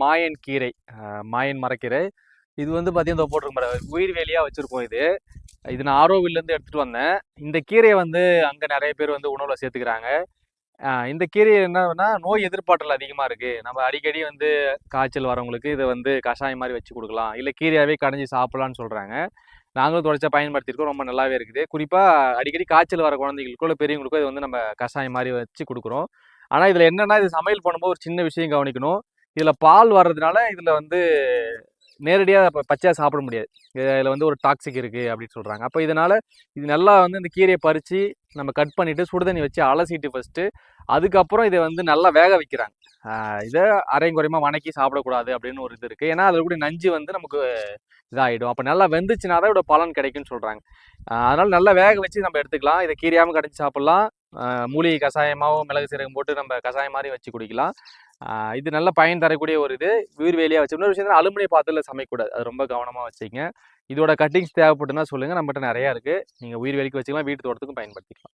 மாயன் கீரை. மாயன் மரக்கீரை. இது வந்து பார்த்தீங்கன்னா போட்டிருக்க உயிர் வேலியாக வச்சுருக்கோம் இது. இது நான் ஆரோவிலேருந்து எடுத்துகிட்டு வந்தேன். இந்த கீரையை வந்து அங்கே நிறைய பேர் வந்து உணவில் சேர்த்துக்கிறாங்க. இந்த கீரை என்னன்னா நோய் எதிர்ப்பாற்றல் அதிகமாக இருக்குது நம்ம அடிக்கடி வந்து காய்ச்சல் வரவங்களுக்கு இதை வந்து கஷாயம் மாதிரி வச்சு கொடுக்கலாம். இல்லை கீரையாகவே கடைஞ்சி சாப்பிட்லான்னு சொல்கிறாங்க நாங்களும் தொடர்ச்சியாக பயன்படுத்தியிருக்கோம். ரொம்ப நல்லாவே இருக்குது. குறிப்பாக அடிக்கடி காய்ச்சல் வர குழந்தைங்களுக்கோ இல்லை பெரியவங்களுக்கோ இது வந்து நம்ம கஷாயம் மாதிரி வச்சு கொடுக்குறோம். ஆனால் இதில் என்னென்னா இது சமையல் பண்ணும்போது ஒரு சின்ன விஷயம் கவனிக்கணும். இதில் பால் வர்றதுனால இதில் வந்து நேரடியாக இப்போ பச்சையாக சாப்பிட முடியாது. இதில் வந்து ஒரு டாக்ஸிக் இருக்குது அப்படின்னு சொல்கிறாங்க அப்போ இதனால் இது நல்லா வந்து இந்த கீரையை பறித்து நம்ம கட் பண்ணிவிட்டு சுடுதண்ணி வச்சு அலசிட்டு ஃபஸ்ட்டு அதுக்கப்புறம் இதை வந்து நல்லா வேக வைக்கிறாங்க. இதை அரையும் குறையுமா வணக்கி சாப்பிடக்கூடாது அப்படின்னு ஒரு இது இருக்குது ஏன்னா அதில் கூட நஞ்சு வந்து நமக்கு இதாகிடும் அப்போ நல்லா வெந்துச்சுனா தான் இதோட பலன் கிடைக்கும்னு சொல்கிறாங்க அதனால் நல்லா வேக வச்சு நம்ம எடுத்துக்கலாம். இதை கீரையாமல் கடைஞ்சி சாப்பிட்லாம். மூலிகை கஷாயமாகவும் மிளகு சீரகம் போட்டு நம்ம கஷாயம் மாதிரி வச்சு குடிக்கலாம். இது நல்ல பயன் தரக்கூடிய ஒரு இது. வீர் வேலையாக வச்சு. இன்னொரு விஷயம் அலுமினிய பாத்திரத்தில் சமைக்கக்கூடாது. அது ரொம்ப கவனமாக வச்சுக்கங்க இதோட கட்டிங்ஸ் தேவைப்பட்டுன்னா சொல்லுங்கள் நம்மகிட்ட நிறையா இருக்குது நீங்கள் உயிர் வேலைக்கு வச்சுக்கலாம். வீட்டு தோட்டத்துக்கும் பயன்படுத்திக்கலாம்.